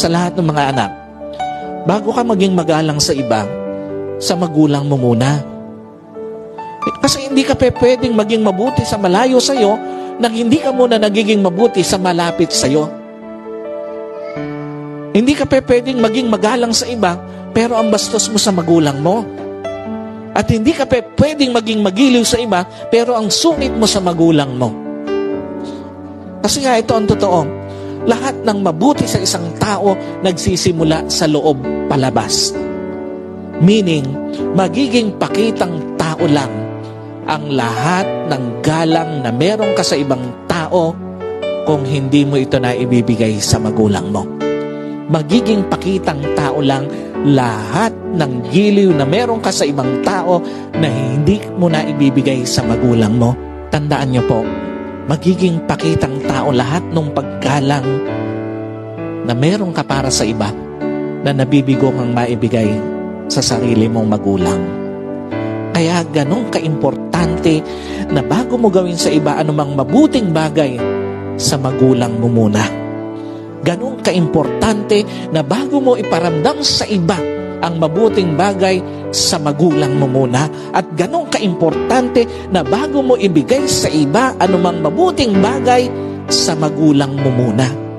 sa lahat ng mga anak, bago ka maging magalang sa iba, sa magulang mo muna. Kasi hindi ka pwedeng maging mabuti sa malayo sa'yo nang hindi ka muna nagiging mabuti sa malapit sa'yo. Hindi ka pwedeng maging magalang sa iba, pero ang bastos mo sa magulang mo. At hindi ka pwedeng maging magiliw sa iba, pero ang sungit mo sa magulang mo. Kasi nga ito ang totoo. Lahat ng mabuti sa isang tao nagsisimula sa loob palabas. Meaning, magiging pakitang tao lang ang lahat ng galang na meron ka sa ibang tao kung hindi mo ito na ibibigay sa magulang mo. Magiging pakitang tao lang lahat ng giliw na meron ka sa ibang tao na hindi mo na ibibigay sa magulang mo. Tandaan niyo po, magiging pakitang tao lahat ng paggalang na meron ka para sa iba na nabibigo kang maibigay sa sarili mong magulang. Kaya ganun kaimportante na bago mo gawin sa iba anumang mabuting bagay, sa magulang mo muna. Ganun kaimportante na bago mo iparamdam sa iba ang mabuting bagay sa magulang mo muna. At ganun kaimportante na bago mo ibigay sa iba anumang mabuting bagay sa magulang mo muna.